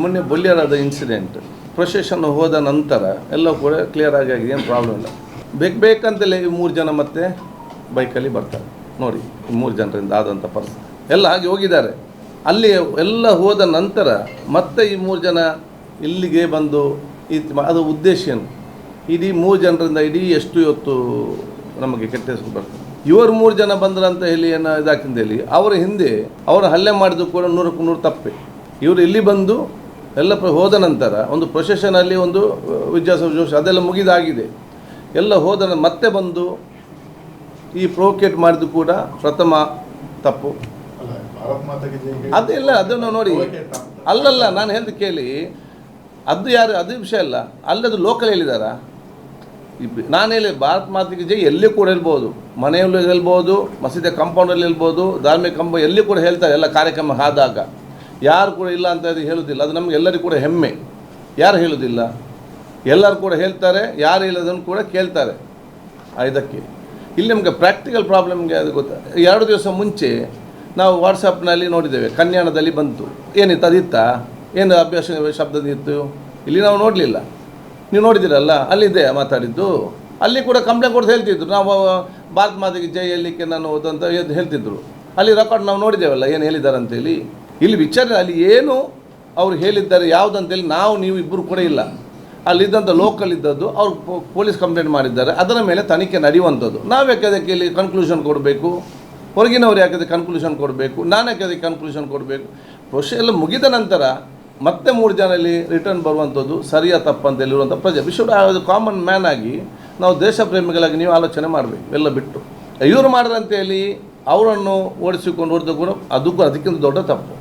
ಮೊನ್ನೆ ಬೊಲ್ಯರಾದ incident procession ಹೋದ ನಂತರ ಎಲ್ಲ ಕೂಡ ಕ್ಲಿಯರ್ ಆಗಿ ಆಗಿದೆ, ಏನು ಪ್ರಾಬ್ಲಮ್ ಇಲ್ಲ. ಬೇಕು ಬೇಕಂತಲೇ ಈ ಮೂರು ಜನ ಮತ್ತೆ ಬೈಕಲ್ಲಿ ಬರ್ತಾರೆ. ನೋಡಿ, ಈ ಮೂರು ಜನರಿಂದ ಆದಂಥ ಪರ್ಸ್ ಎಲ್ಲ ಆಗಿ ಹೋಗಿದ್ದಾರೆ. ಅಲ್ಲಿ ಎಲ್ಲ ಹೋದ ನಂತರ ಮತ್ತೆ ಈ ಮೂರು ಜನ ಇಲ್ಲಿಗೆ ಬಂದು ಇದು ಅದು ಉದ್ದೇಶ ಏನು? ಇಡೀ ಮೂರು ಜನರಿಂದ ಇಡೀ ಎಷ್ಟು ಇವತ್ತು ನಮಗೆ ಕೆಟ್ಟ ಹೆಸರು ಬರ್ತದೆ? ಇವರು ಮೂರು ಜನ ಬಂದ್ರ ಅಂತ ಹೇಳಿ ಏನೋ ಇದಾಕಿಂದ ಹೇಳಿ, ಅವರ ಹಿಂದೆ ಅವರು ಹಲ್ಲೆ ಮಾಡಿದ್ದು ಕೂಡ ನೂರಕ್ಕೂ ನೂರು ತಪ್ಪೆ. ಇವರು ಇಲ್ಲಿ ಬಂದು ಎಲ್ಲ ಹೋದ ನಂತರ ಒಂದು ಪ್ರೊಸೆಷನಲ್ಲಿ ಒಂದು ವಿದ್ಯಾಸ ಜೋಶ್ ಅದೆಲ್ಲ ಮುಗಿದಾಗಿದೆ. ಎಲ್ಲ ಹೋದ ಮತ್ತೆ ಬಂದು ಈ ಪ್ರೋಕೇಟ್ ಮಾಡಿದ್ದು ಕೂಡ ಪ್ರಥಮ ತಪ್ಪು. ಅದೆಲ್ಲ ಅದನ್ನು ನೋಡಿ, ಅಲ್ಲಲ್ಲ, ನಾನು ಹೇಳ್ದು ಕೇಳಿ, ಅದು ಯಾರು, ಅದು ವಿಷಯ ಅಲ್ಲ, ಅಲ್ಲದು ಲೋಕಲ್ ಹೇಳಿದಾರ? ನಾನು ಹೇಳಿ, ಭಾರತ್ ಮಾತಿಗೆ ಜೈ ಎಲ್ಲಿ ಕೂಡ ಹೇಳ್ಬೋದು, ಮನೆಯಲ್ಲೂ ಹೇಳ್ಬೋದು ಮಸೀದಿ ಕಾಂಪೌಂಡಲ್ಲಿ ಹೇಳ್ಬೋದು, ಧಾರ್ಮಿಕ ಕಂಪೌಂಡ್ ಎಲ್ಲಿ ಕೂಡ ಹೇಳ್ತಾರೆ, ಎಲ್ಲ ಕಾರ್ಯಕ್ರಮ ಆದಾಗ. ಯಾರು ಕೂಡ ಇಲ್ಲ ಅಂತ ಅದು ಹೇಳೋದಿಲ್ಲ. ಅದು ನಮ್ಗೆ ಎಲ್ಲರಿಗೂ ಕೂಡ ಹೆಮ್ಮೆ. ಯಾರು ಹೇಳುವುದಿಲ್ಲ ಎಲ್ಲರೂ ಕೂಡ ಹೇಳ್ತಾರೆ, ಯಾರು ಇಲ್ಲದನ್ನು ಕೂಡ ಕೇಳ್ತಾರೆ. ಇದಕ್ಕೆ. ಇಲ್ಲಿ ನಮಗೆ ಪ್ರಾಕ್ಟಿಕಲ್ ಪ್ರಾಬ್ಲಮ್ಗೆ ಅದು ಗೊತ್ತಾ? ಎರಡು ದಿವಸ ಮುಂಚೆ ನಾವು ವಾಟ್ಸಪ್ನಲ್ಲಿ ನೋಡಿದ್ದೇವೆ ಕನ್ಯಾಣದಲ್ಲಿ ಬಂತು. ಏನಿತ್ತು, ಅದಿತ್ತಾ? ಏನು ಅಭ್ಯಾಸ ಶಬ್ದದಿತ್ತು ಇಲ್ಲಿ ನಾವು ನೋಡಲಿಲ್ಲ. ನೀವು ನೋಡಿದ್ದೀರಲ್ಲ ಅಲ್ಲಿದೆ ಮಾತಾಡಿದ್ದು. ಅಲ್ಲಿ ಕೂಡ ಕಂಪ್ಲೇಂಟ್ ಕೊಡ್ತಾ ಹೇಳ್ತಿದ್ರು. ನಾವು, ಭಾರತ ಮಾತೆಗೆ ಜೈ ಹೇಳಲಿಕ್ಕೆ ನಾನು ಅಂತ ಹೇಳ್- ಹೇಳ್ತಿದ್ರು. ಅಲ್ಲಿ ರೆಕಾರ್ಡ್ ನಾವು ನೋಡಿದ್ದೇವಲ್ಲ, ಏನು ಹೇಳಿದ್ದಾರೆ ಅಂತೇಳಿ ಇಲ್ಲಿ ವಿಚಾರ ಅಲ್ಲಿ ಏನು ಅವ್ರು ಹೇಳಿದ್ದಾರೆ ಯಾವುದಂತೇಳಿ ನಾವು, ನೀವು ಇಬ್ಬರು ಕೂಡ ಇಲ್ಲ. ಅಲ್ಲಿದ್ದಂಥ ಲೋಕಲ್ ಇದ್ದದ್ದು ಅವ್ರು ಪೊಲೀಸ್ ಕಂಪ್ಲೇಂಟ್ ಮಾಡಿದ್ದಾರೆ. ಅದರ ಮೇಲೆ ತನಿಖೆ ನಡೆಯುವಂಥದ್ದು. ನಾವು ಯಾಕೆ ಅದಕ್ಕೆ ಇಲ್ಲಿ ಕನ್ಕ್ಲೂಷನ್ ಕೊಡಬೇಕು? ಹೊರಗಿನವ್ರು ಅದಕ್ಕೆ ಕನ್ಕ್ಲೂಷನ್ ಕೊಡಬೇಕು? ನಾನು ಯಾಕೆ ಅದಕ್ಕೆ ಕನ್ಕ್ಲೂಷನ್ ಕೊಡಬೇಕು? ಪ್ರೊಸೆ ಎಲ್ಲ ಮುಗಿದ ನಂತರ ಮತ್ತೆ ಮೂರು ಜನ ಇಲ್ಲಿ ರಿಟರ್ನ್ ಬರುವಂಥದ್ದು ಸರಿಯಾ ತಪ್ಪಂತೇಳಿರುವಂಥ ಪ್ರಜೆ. ವಿಶ್ವ ಕಾಮನ್ ಮ್ಯಾನ್ ಆಗಿ ನಾವು ದೇಶ ಪ್ರೇಮಿಗಳಾಗಿ ನೀವು ಆಲೋಚನೆ ಮಾಡಬೇಕು, ಎಲ್ಲ ಬಿಟ್ಟು. ಇವರು ಮಾಡಿದಂತೇಳಿ ಅವರನ್ನು ಓಡಿಸಿಕೊಂಡು ಹೊಡೆದು ಕೂಡ ಅದಕ್ಕೂ ಅದಕ್ಕಿಂತ ದೊಡ್ಡ ತಪ್ಪು.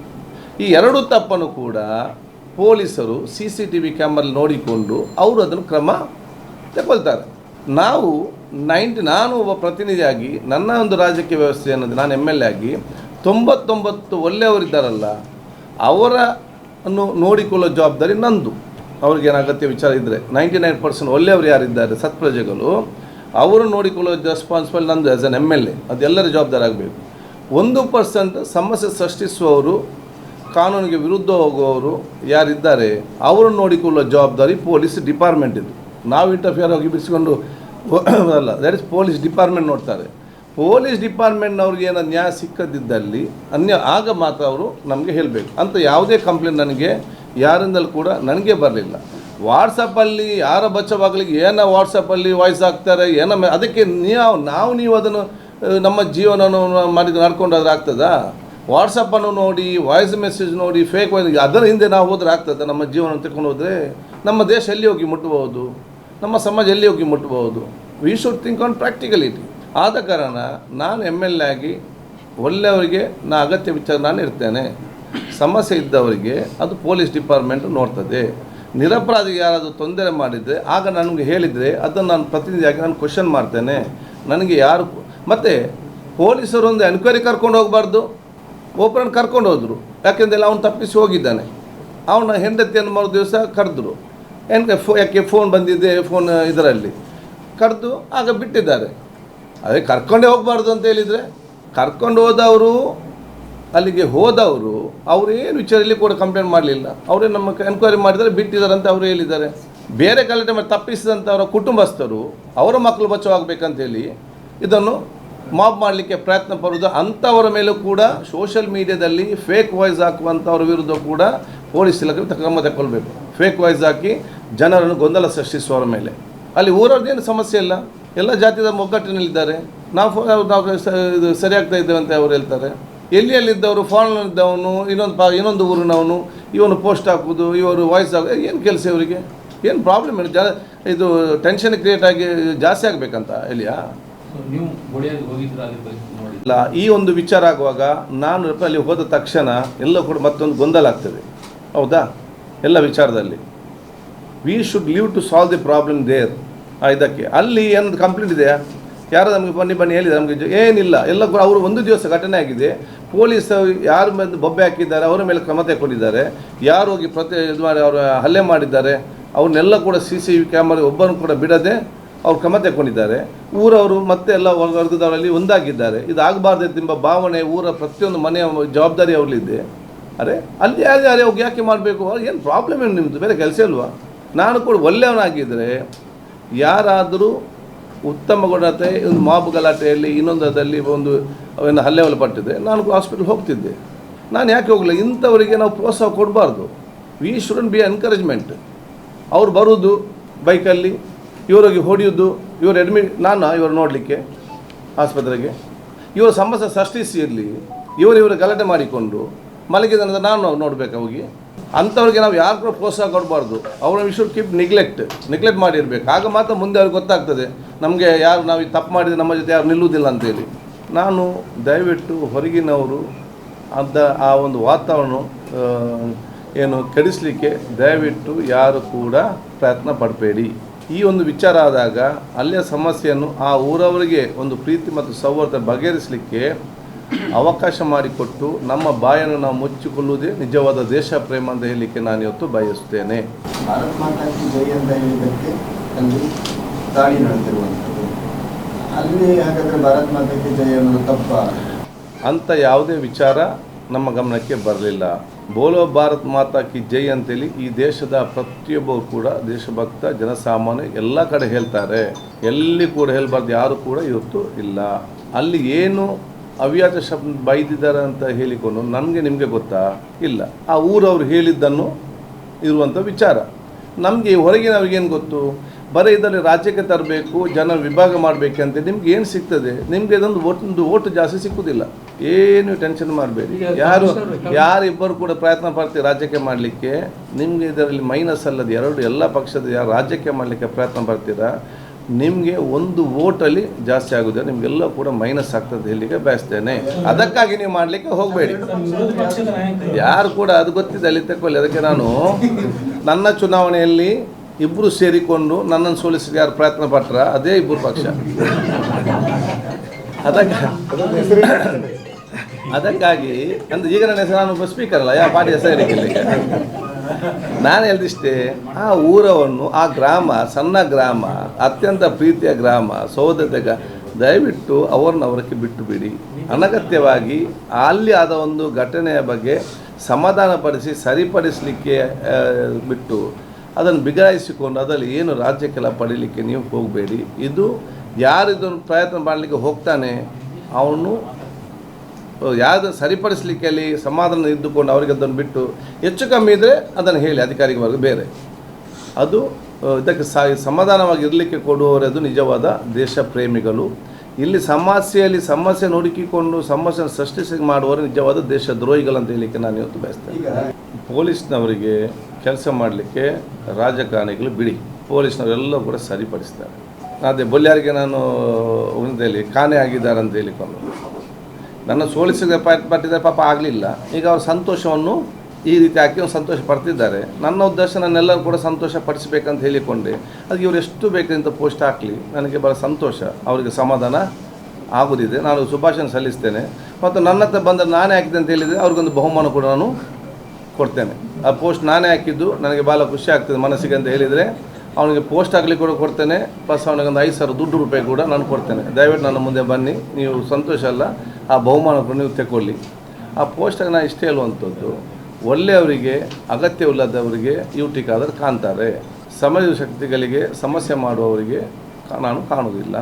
ಈ ಎರಡು ತಪ್ಪನ್ನು ಕೂಡ ಪೊಲೀಸರು ಸಿ ಸಿ ಟಿ ವಿ ಕ್ಯಾಮ್ರಲ್ಲಿ ನೋಡಿಕೊಂಡು ಅವರು ಅದನ್ನು ಕ್ರಮ ತಗೊಳ್ತಾರೆ ನಾವು ನೈಂಟಿ ನಾನು ಒಬ್ಬ ಪ್ರತಿನಿಧಿಯಾಗಿ ನನ್ನ ಒಂದು ರಾಜಕೀಯ ವ್ಯವಸ್ಥೆ ಅನ್ನೋದು ನಾನು ಎಂ ಎಲ್ ಎ ಆಗಿ ತೊಂಬತ್ತೊಂಬತ್ತು ಒಳ್ಳೆಯವರಿದ್ದಾರಲ್ಲ ಅವರ ಅನ್ನು ನೋಡಿಕೊಳ್ಳೋ ಜವಾಬ್ದಾರಿ ನಂದು. ಅವ್ರಿಗೇನು ಅಗತ್ಯ ವಿಚಾರ ಇದ್ದರೆ ನೈಂಟಿ ನೈನ್ ಪರ್ಸೆಂಟ್ ಒಳ್ಳೆಯವರು ಯಾರಿದ್ದಾರೆ ಸತ್ಪ್ರಜೆಗಳು ಅವರು ನೋಡಿಕೊಳ್ಳೋ ರೆಸ್ಪಾನ್ಸಿಬಲ್ ನಂದು as an M L A ಅದೆಲ್ಲರ ಜವಾಬ್ದಾರಿ ಆಗಬೇಕು. ಒಂದು ಪರ್ಸೆಂಟ್ ಸಮಸ್ಯೆ ಸೃಷ್ಟಿಸುವವರು ಕಾನೂನಿಗೆ ವಿರುದ್ಧ ಹೋಗುವವರು ಯಾರಿದ್ದಾರೆ, ಅವರನ್ನು ನೋಡಿಕೊಳ್ಳುವ ಜವಾಬ್ದಾರಿ ಪೊಲೀಸ್ ಡಿಪಾರ್ಟ್ಮೆಂಟ್ ಇದು. ನಾವು ಇಂಟರ್ಫಿಯರ್ ಹೋಗಿ ಬಿಡಿಸಿಕೊಂಡು ಅಲ್ಲ ದಟ್ ಇಸ್ ಪೊಲೀಸ್ ಡಿಪಾರ್ಟ್ಮೆಂಟ್ ನೋಡ್ತಾರೆ. ಪೊಲೀಸ್ ಡಿಪಾರ್ಟ್ಮೆಂಟ್ನವ್ರಿಗೆ ಏನೋ ನ್ಯಾಯ ಸಿಕ್ಕದಿದ್ದಲ್ಲಿ ಅನ್ಯ, ಆಗ ಮಾತ್ರ ಅವರು ನಮಗೆ ಹೇಳಬೇಕು. ಅಂತ ಯಾವುದೇ ಕಂಪ್ಲೇಂಟ್ ನನಗೆ ಯಾರಿಂದಲೂ ಕೂಡ ನನಗೆ ಬರಲಿಲ್ಲ. ವಾಟ್ಸಪ್ಪಲ್ಲಿ ಯಾರ ಬಚ್ಚವಾಗಲಿಕ್ಕೆ ಏನೋ ವಾಟ್ಸಪ್ಪಲ್ಲಿ ವಾಯ್ಸ್ ಹಾಕ್ತಾರೆ, ಏನೋ ಅದಕ್ಕೆ ನೀವು, ನಾವು ನೀವು ಅದನ್ನು ನಮ್ಮ ಜೀವನವನ್ನು ಮಾಡಿದ ನಡ್ಕೊಂಡಾದ್ರೆ ಆಗ್ತದಾ? ವಾಟ್ಸಪ್ಪನ್ನು ನೋಡಿ ವಾಯ್ಸ್ ಮೆಸೇಜ್ ನೋಡಿ ಫೇಕ್ ವಾಯ್ಸ್ ಅದರ ಹಿಂದೆ ನಾವು ಹೋದರೆ ಆಗ್ತದೆ, ನಮ್ಮ ಜೀವನ ತಿಳ್ಕೊಂಡು ಹೋದರೆ. ನಮ್ಮ ದೇಶ ಎಲ್ಲಿ ಹೋಗಿ ಮುಟ್ಟಬಹುದು ನಮ್ಮ ಸಮಾಜ ಎಲ್ಲಿ ಹೋಗಿ ಮುಟ್ಟಬಹುದು we should think on practicality ಆದ ಕಾರಣ ನಾನು ಎಂ ಎಲ್ ಎ ಆಗಿ ಒಳ್ಳೆಯವರಿಗೆ ನಾ ಅಗತ್ಯ ವಿಚಾರ ನಾನು ಇರ್ತೇನೆ. ಸಮಸ್ಯೆ ಇದ್ದವರಿಗೆ ಅದು ಪೊಲೀಸ್ ಡಿಪಾರ್ಟ್ಮೆಂಟ್ ನೋಡ್ತದೆ. ನಿರಪರಾಧಿಗೆ ಯಾರಾದರೂ ತೊಂದರೆ ಮಾಡಿದರೆ, ಆಗ ನನಗೆ ಹೇಳಿದರೆ ಅದನ್ನು ನಾನು ಪ್ರತಿನಿಧಿಯಾಗಿ ನಾನು ಕ್ವಶನ್ ಮಾಡ್ತೇನೆ. ನನಗೆ ಯಾರು ಮತ್ತು ಪೊಲೀಸರು ಒಂದು ಎನ್ಕ್ವೈರಿ ಕರ್ಕೊಂಡು ಹೋಗಬಾರ್ದು. ಒಬ್ಬರನ್ನು ಕರ್ಕೊಂಡು ಹೋದರು. ಯಾಕೆಂದರೆ ಅವನು ತಪ್ಪಿಸಿ ಹೋಗಿದ್ದಾನೆ. ಅವನ ಹೆಂಡತಿಯನ್ನು ಮರು ದಿವಸ ಕರೆದ್ರು. ಏನು ಫೋ, ಯಾಕೆ ಫೋನ್ ಬಂದಿದೆ ಫೋನ್ ಇದರಲ್ಲಿ. ಕರೆದು ಆಗ ಬಿಟ್ಟಿದ್ದಾರೆ. ಅದೇ ಕರ್ಕೊಂಡೇ ಹೋಗಬಾರ್ದು ಅಂತ ಹೇಳಿದರೆ, ಕರ್ಕೊಂಡು ಹೋದವರು, ಅಲ್ಲಿಗೆ ಹೋದವರು, ಅವರೇನು ವಿಚಾರಲ್ಲಿ ಕೂಡ ಕಂಪ್ಲೇಂಟ್ ಮಾಡಲಿಲ್ಲ. ಅವರೇ ನಮ್ಮ ಎನ್ಕ್ವೈರಿ ಮಾಡಿದರೆ ಬಿಟ್ಟಿದ್ದಾರೆ ಅಂತ ಅವರು ಹೇಳಿದ್ದಾರೆ. ಬೇರೆ ಗಲಾಟೆ ಮಾಡಿ ತಪ್ಪಿಸಿದಂಥವರ ಕುಟುಂಬಸ್ಥರು, ಅವರ ಮಕ್ಕಳು ಬಚಾವಾಗಬೇಕಂತೇಳಿ ಇದನ್ನು ಮಾಬ್ ಮಾಡಲಿಕ್ಕೆ ಪ್ರಯತ್ನ ಪಡುವುದು ಅಂಥವರ ಮೇಲೂ ಕೂಡ ಸೋಷಿಯಲ್ ಮೀಡಿಯಾದಲ್ಲಿ ಫೇಕ್ ವಾಯ್ಸ್ ಹಾಕುವಂಥವ್ರ ವಿರುದ್ಧ ಕೂಡ ಪೊಲೀಸ್ ಇಲಾಖೆ ಕ್ರಮ ತಗೊಳ್ಬೇಕು ಫೇಕ್ ವಾಯ್ಸ್ ಹಾಕಿ ಜನರನ್ನು ಗೊಂದಲ ಸೃಷ್ಟಿಸುವವರ ಮೇಲೆ. ಅಲ್ಲಿ ಊರವ್ರದ್ದೇನು ಸಮಸ್ಯೆ ಇಲ್ಲ. ಎಲ್ಲ ಜಾತಿಯ ಮೊಗ್ಗಟ್ಟಿನಲ್ಲಿದ್ದಾರೆ. ನಾವು ನಾವು ಇದು ಸರಿಯಾಗ್ತಾ ಇದ್ದೇವೆ ಅಂತ ಅವ್ರು ಹೇಳ್ತಾರೆ. ಎಲ್ಲಿ ಎಲ್ಲಿದ್ದವರು ಫಾರಿನಲ್ಲಿದ್ದವನು, ಇನ್ನೊಂದು ಪಾ ಇನ್ನೊಂದು ಊರಿನವನು, ಇವನು ಪೋಸ್ಟ್ ಹಾಕೋದು ಇವರು ವಾಯ್ಸ್ ಹಾಕೋದು ಏನು ಕೆಲಸ ಇವರಿಗೆ? ಏನು ಪ್ರಾಬ್ಲಮ್ ಏನು ಜಾ ಇದು ಟೆನ್ಷನ್ ಕ್ರಿಯೇಟ್ ಆಗಿ ಜಾಸ್ತಿ ಆಗಬೇಕಂತ ಇಲ್ಲಿಯಾ ಇಲ್ಲ, ಈ ಒಂದು ವಿಚಾರ ಆಗುವಾಗ ನಾನು ಅಲ್ಲಿ ಹೋದ ತಕ್ಷಣ ಎಲ್ಲ ಕೂಡ ಮತ್ತೊಂದು ಗೊಂದಲ ಆಗ್ತದೆ. ಹೌದಾ? ಎಲ್ಲ ವಿಚಾರದಲ್ಲಿ. We should leave to solve the problem there ಇದಕ್ಕೆ. ಅಲ್ಲಿ ಏನೊಂದು ಕಂಪ್ಲೇಂಟ್ ಇದೆಯಾ? ಯಾರು ನಮಗೆ ಬನ್ನಿ ಬನ್ನಿ ಹೇಳಿದೆ ನಮಗೆ ಏನಿಲ್ಲ. ಎಲ್ಲ ಕೂಡ ಅವರು ಒಂದು ದಿವಸ ಘಟನೆ ಆಗಿದೆ. ಪೊಲೀಸ್ ಯಾರು ಮೇಲೆ ಬೊಬ್ಬೆ ಹಾಕಿದ್ದಾರೆ, ಅವರ ಮೇಲೆ ಕ್ರಮ ತಗೊಂಡಿದ್ದಾರೆ ಯಾರು ಹೋಗಿ ಪ್ರತಿ ಇದು ಮಾಡಿ, ಅವರು ಹಲ್ಲೆ ಮಾಡಿದ್ದಾರೆ. ಅವ್ರನ್ನೆಲ್ಲ ಕೂಡ ಸಿ ಸಿ ವಿ ಕ್ಯಾಮರಾ ಒಬ್ಬರನ್ನು ಕೂಡ ಬಿಡದೆ ಅವ್ರು ಕ್ರಮ ತಗೊಂಡಿದ್ದಾರೆ ಊರವರು ಮತ್ತೆ ಎಲ್ಲ ವರ್ಗದವರಲ್ಲಿ ಒಂದಾಗಿದ್ದಾರೆ. ಇದು ಆಗಬಾರ್ದು ಎಂಬ ಭಾವನೆ ಊರ ಪ್ರತಿಯೊಂದು ಮನೆಯ ಜವಾಬ್ದಾರಿ ಅವರಲ್ಲಿದೆ. ಅರೆ, ಅಲ್ಲಿ ಯಾರು ಯಾರು ಅವ್ರಿಗೆ ಯಾಕೆ ಮಾಡಬೇಕು? ಏನು ಪ್ರಾಬ್ಲಮ್ ಏನು ನಿಮ್ಮದು ಬೇರೆ ಕೆಲಸ ಇಲ್ವಾ? ನಾನು ಕೂಡ ಒಳ್ಳೆಯವನಾಗಿದ್ದರೆ ಯಾರಾದರೂ ಉತ್ತಮ ಗುಣತೆ, ಒಂದು ಮಾಬ್ ಗಲಾಟೆಯಲ್ಲಿ ಇನ್ನೊಂದರಲ್ಲಿ ಒಂದು ಏನು ಹಲ್ಲೆ ಒಳಪಟ್ಟಿದೆ ನಾನು ಹಾಸ್ಪಿಟಲ್ ಹೋಗ್ತಿದ್ದೆ. ನಾನು ಯಾಕೆ ಹೋಗಲಿಲ್ಲ? ಇಂಥವರಿಗೆ ನಾವು ಪ್ರೋತ್ಸಾಹ ಕೊಡಬಾರ್ದು. ವಿ ಶುಡನ್ ಬಿ ಎನ್ಕರೇಜ್ಮೆಂಟ್ ಅವ್ರು ಬರೋದು ಬೈಕಲ್ಲಿ ಇವರಿಗೆ ಹೊಡೆಯೋದು, ಇವರು ಅಡ್ಮಿಟ್ ನಾನು ಇವರು ನೋಡಲಿಕ್ಕೆ, ಆಸ್ಪತ್ರೆಗೆ. ಇವರು ಸಮಸ್ಯೆ ಸೃಷ್ಟಿಸಿ ಇರಲಿ, ಇವರು ಇವರು ಗಲಾಟೆ ಮಾಡಿಕೊಂಡು, ಮಲಗಿದ ನಂತರ ನಾನು ನೋಡಬೇಕು ಹೋಗಿ? ಅಂಥವ್ರಿಗೆ ನಾವು ಯಾರು ಕೂಡ ಪ್ರೋತ್ಸಾಹ ಕೊಡಬಾರ್ದು. ಅವ್ರ we should keep neglect neglect ಮಾಡಿರಬೇಕು. ಆಗ ಮಾತ್ರ ಮುಂದೆ ಅವ್ರಿಗೆ ಗೊತ್ತಾಗ್ತದೆ, ನಮಗೆ ಯಾರು ನಾವು ತಪ್ಪು ಮಾಡಿದರೆ ನಮ್ಮ ಜೊತೆ ಯಾರು ನಿಲ್ಲುವುದಿಲ್ಲ ಅಂತೇಳಿ. ನಾನು ದಯವಿಟ್ಟು ಹೊರಗಿನವರು ಅದ ಆ ಒಂದು ವಾತಾವರಣ ಏನು ಕೆಡಿಸಲಿಕ್ಕೆ ದಯವಿಟ್ಟು ಯಾರು ಕೂಡ ಪ್ರಯತ್ನ ಪಡಬೇಡಿ. ಈ ಒಂದು ವಿಚಾರ ಆದಾಗ ಅಲ್ಲಿಯ ಸಮಸ್ಯೆಯನ್ನು ಆ ಊರವರಿಗೆ ಒಂದು ಪ್ರೀತಿ ಮತ್ತು ಸೌಹಾರ್ದ ಬಗೆಹರಿಸಲಿಕ್ಕೆ ಅವಕಾಶ ಮಾಡಿಕೊಟ್ಟು ನಮ್ಮ ಬಾಯನ್ನು ನಾವು ಮುಚ್ಚಿಕೊಳ್ಳುವುದೇ ನಿಜವಾದ ದೇಶ ಪ್ರೇಮ ಅಂತ ಹೇಳಲಿಕ್ಕೆ ನಾನು ಇವತ್ತು ಬಯಸುತ್ತೇನೆ. ಭಾರತ್ ಜೈ ಅಂತ ಹೇಳಿದ್ದಕ್ಕೆ ಅಲ್ಲಿ ದಾಳಿ ನಡೆದಿರುವಂಥದ್ದು. ಅಲ್ಲಿ ಹಾಗಾದರೆ ಭಾರತ್ ಜೈ ಅನ್ನೋದು ತಪ್ಪ? ಅಂತ ಯಾವುದೇ ವಿಚಾರ ನಮ್ಮ ಗಮನಕ್ಕೆ ಬರಲಿಲ್ಲ. ಬೋಲೋ ಭಾರತ್ ಮಾತಾ ಕಿ ಜೈ ಅಂತೇಳಿ ಈ ದೇಶದ ಪ್ರತಿಯೊಬ್ಬರು ಕೂಡ ದೇಶಭಕ್ತ, ಜನಸಾಮಾನ್ಯ ಎಲ್ಲ ಕಡೆ ಹೇಳ್ತಾರೆ. ಎಲ್ಲಿ ಕೂಡ ಹೇಳಬಾರ್ದು, ಯಾರು ಕೂಡ ಇವತ್ತು ಇಲ್ಲ. ಅಲ್ಲಿ ಏನು ಅವ್ಯಾಜ ಶಬ್ದ ಬೈದಿದ್ದಾರೆ ಅಂತ ಹೇಳಿಕೊಂಡು ನನಗೆ ನಿಮಗೆ ಗೊತ್ತಾ? ಇಲ್ಲ. ಆ ಊರವ್ರು ಹೇಳಿದ್ದನ್ನು ಇರುವಂಥ ವಿಚಾರ. ನಮಗೆ ಹೊರಗಿನವ್ರಿಗೇನು ಗೊತ್ತು? ಬರೀ ಇದರಲ್ಲಿ ರಾಜ್ಯಕ್ಕೆ ತರಬೇಕು, ಜನ ವಿಭಾಗ ಮಾಡಬೇಕಂತ ನಿಮ್ಗೆ ಏನು ಸಿಗ್ತದೆ? ನಿಮಗೆ ಇದೊಂದು ಒಂದು ಓಟು ಜಾಸ್ತಿ ಸಿಕ್ಕುದಿಲ್ಲ. ಏನು ಟೆನ್ಷನ್ ಮಾಡಬೇಡಿ. ಯಾರು ಯಾರಿಬ್ಬರು ಕೂಡ ಪ್ರಯತ್ನ ಪಡ್ತೀವಿ ರಾಜ್ಯಕ್ಕೆ ಮಾಡಲಿಕ್ಕೆ? ನಿಮಗೆ ಇದರಲ್ಲಿ ಮೈನಸ್ ಅಲ್ಲದೆ ಎರಡು ಎಲ್ಲ ಪಕ್ಷದ ಯಾರು ರಾಜ್ಯಕ್ಕೆ ಮಾಡಲಿಕ್ಕೆ ಪ್ರಯತ್ನ ಪಡ್ತೀರಾ? ನಿಮಗೆ ಒಂದು ವೋಟಲ್ಲಿ ಜಾಸ್ತಿ ಆಗುದಿಲ್ಲ ನಿಮಗೆಲ್ಲ ಕೂಡ ಮೈನಸ್ ಆಗ್ತದೆ ಹೇಳಲಿಕ್ಕೆ ಬಯಸ್ತೇನೆ ಅದಕ್ಕಾಗಿ ನೀವು ಮಾಡಲಿಕ್ಕೆ ಹೋಗಬೇಡಿ. ಯಾರು ಕೂಡ ಅದು ಗೊತ್ತಿದೆ ಅಲ್ಲಿ ತಗೊಳ್ಳಿ ಅದಕ್ಕೆ ನಾನು ನನ್ನ ಚುನಾವಣೆಯಲ್ಲಿ ಇಬ್ಬರು ಸೇರಿಕೊಂಡು ನನ್ನನ್ನು ಸೋಲಿಸಿದ ಯಾರು ಪ್ರಯತ್ನ ಪಟ್ರ? ಅದೇ ಇಬ್ಬರು ಪಕ್ಷ. ಅದಕ್ಕೆ ಅದಕ್ಕಾಗಿ ಅಂದ್ರೆ ಈಗ ನನ್ನ ಹೆಸರು ನಾನು ಸ್ಪೀಕರ್ ಅಲ್ಲ ಯಾವ ಪಾರ್ಟಿ ಹೆಸರು ನಾನು ಹೇಳ್ದಿಷ್ಟೇ, ಆ ಊರವನ್ನು, ಆ ಗ್ರಾಮ, ಸಣ್ಣ ಗ್ರಾಮ, ಅತ್ಯಂತ ಪ್ರೀತಿಯ ಗ್ರಾಮ ಸೌದತೆ ಗ ದಯವಿಟ್ಟು ಅವ್ರನ್ನ ಅವರಕ್ಕೆ ಬಿಟ್ಟು ಬಿಡಿ. ಅನಗತ್ಯವಾಗಿ ಅಲ್ಲಿ ಆದ ಒಂದು ಘಟನೆಯ ಬಗ್ಗೆ ಸಮಾಧಾನಪಡಿಸಿ, ಸರಿಪಡಿಸಲಿಕ್ಕೆ ಬಿಟ್ಟು ಅದನ್ನು ಬಿಗಾಯಿಸಿಕೊಂಡು ಅದರಲ್ಲಿ ಏನು ರಾಜ್ಯಕ್ಕೆಲ್ಲ ಪಡೀಲಿಕ್ಕೆ ನೀವು ಹೋಗಬೇಡಿ. ಇದು ಯಾರು ಇದನ್ನು ಪ್ರಯತ್ನ ಮಾಡಲಿಕ್ಕೆ ಹೋಗ್ತಾನೆ, ಅವನು ಯಾವುದು ಸರಿಪಡಿಸಲಿಕ್ಕೆ ಅಲ್ಲಿ ಸಮಾಧಾನ ಇದ್ದುಕೊಂಡು ಅವರಿಗೆ ಅದನ್ನು ಬಿಟ್ಟು ಹೆಚ್ಚು ಕಮ್ಮಿ ಇದ್ದರೆ ಅದನ್ನು ಹೇಳಿ ಅಧಿಕಾರಿಗಳಿಗೆ ಬೇರೆ. ಅದು ಇದಕ್ಕೆ ಸ ಸಮಾಧಾನವಾಗಿ ಇರಲಿಕ್ಕೆ ಕೊಡುವವರದು ನಿಜವಾದ ದೇಶ ಪ್ರೇಮಿಗಳು. ಇಲ್ಲಿ ಸಮಸ್ಯೆಯಲ್ಲಿ ಸಮಸ್ಯೆ ನೋಡಿಕೊಂಡು ಸಮಸ್ಯೆ ಸೃಷ್ಟಿಸಿ ಮಾಡುವವರು ನಿಜವಾದ ದೇಶ ದ್ರೋಹಿಗಳಂತ ಹೇಳಲಿಕ್ಕೆ ನಾನು ಇವತ್ತು ಬಯಸ್ತೇನೆ. ಪೊಲೀಸ್ನವರಿಗೆ ಕೆಲಸ ಮಾಡಲಿಕ್ಕೆ ರಾಜಕಾರಣಿಗಳು ಬಿಡಿ. ಪೊಲೀಸ್ನವರೆಲ್ಲ ಕೂಡ ಸರಿಪಡಿಸ್ತಾರೆ. ಅದೇ ಬೊಲ್ಯಾರಿಗೆ ನಾನು ಒಂದೇಳಿ ಕಾಣೆ ಆಗಿದ್ದಾರೆ ಅಂತ ಹೇಳಿಕೊಂಡು. ನನ್ನ ಸೋಲಿಸಿದ ಪಟ್ಟಿದ್ದಾರೆ ಪಾಪ ಆಗಲಿಲ್ಲ. ಈಗ ಅವ್ರ ಸಂತೋಷವನ್ನು ಈ ರೀತಿ ಹಾಕಿ ಅವ್ನು ಸಂತೋಷ ಪಡ್ತಿದ್ದಾರೆ. ನನ್ನ ಉದ್ದೇಶ ನನ್ನೆಲ್ಲರೂ ಕೂಡ ಸಂತೋಷ ಪಡಿಸಬೇಕಂತ ಹೇಳಿಕೊಂಡೆ. ಅದಕ್ಕೆ ಇವರು ಎಷ್ಟು ಬೇಕಂತ ಪೋಸ್ಟ್ ಹಾಕಲಿ. ನನಗೆ ಭಾಳ ಸಂತೋಷ. ಅವರಿಗೆ ಸಮಾಧಾನ ಆಗೋದಿದೆ. ನಾನು ಶುಭಾಶಯ ಸಲ್ಲಿಸ್ತೇನೆ. ಮತ್ತು ನನ್ನ ಹತ್ರ ಬಂದರೆ ನಾನೇ ಹಾಕಿದೆ ಅಂತ ಹೇಳಿದರೆ ಅವ್ರಿಗೊಂದು ಬಹುಮಾನ ಕೂಡ ನಾನು ಕೊಡ್ತೇನೆ. ಆ ಪೋಸ್ಟ್ ನಾನೇ ಹಾಕಿದ್ದು. ನನಗೆ ಭಾಳ ಖುಷಿ ಆಗ್ತದೆ ಮನಸ್ಸಿಗೆ ಅಂತ ಹೇಳಿದರೆ. ಅವನಿಗೆ ಪೋಸ್ಟ್ ಆಗಲಿ ಕೂಡ ಕೊಡ್ತೇನೆ. ಪ್ಲಸ್ ಅವನಿಗೆ ಒಂದು ಐದು ಸಾವಿರ ದುಡ್ಡು ರೂಪಾಯಿ ಕೂಡ ನಾನು ಕೊಡ್ತೇನೆ. ದಯವಿಟ್ಟು ನನ್ನ ಮುಂದೆ ಬನ್ನಿ. ನೀವು ಸಂತೋಷ ಅಲ್ಲ. ಆ ಬಹುಮಾನ ಕೂಡ ನೀವು ತೆಕ್ಕೊಳ್ಳಿ. ಆ ಪೋಸ್ಟಾಗಿ ನಾನು ಇಷ್ಟೇ ಹೇಳುವಂಥದ್ದು ಒಳ್ಳೆಯವರಿಗೆ ಅಗತ್ಯವಿಲ್ಲದವರಿಗೆ ಯೂಟಿಕಾದರೆ ಕಾಣ್ತಾರೆ. ಸಮಾಜ ಶಕ್ತಿಗಳಿಗೆ ಸಮಸ್ಯೆ ಮಾಡುವವರಿಗೆ ನಾನು ಕಾಣುವುದಿಲ್ಲ.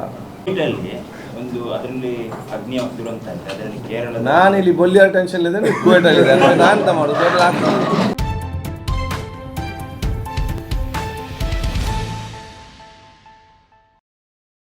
ಒಂದು ಅದರಲ್ಲಿ ಅಗ್ನಿ ಇದೆ. ಅದರಲ್ಲಿ ಕೇರಳದ ನಾನಿಲ್ಲಿ ಬೊಲ್ಲಿಯರ್ ಟೆನ್ಷನ್ ಇದ್ದೇನೆ ಕುವೇಟಲ್ಲಿದೆ ನಾನು ಅಂತ ಮಾಡೋದು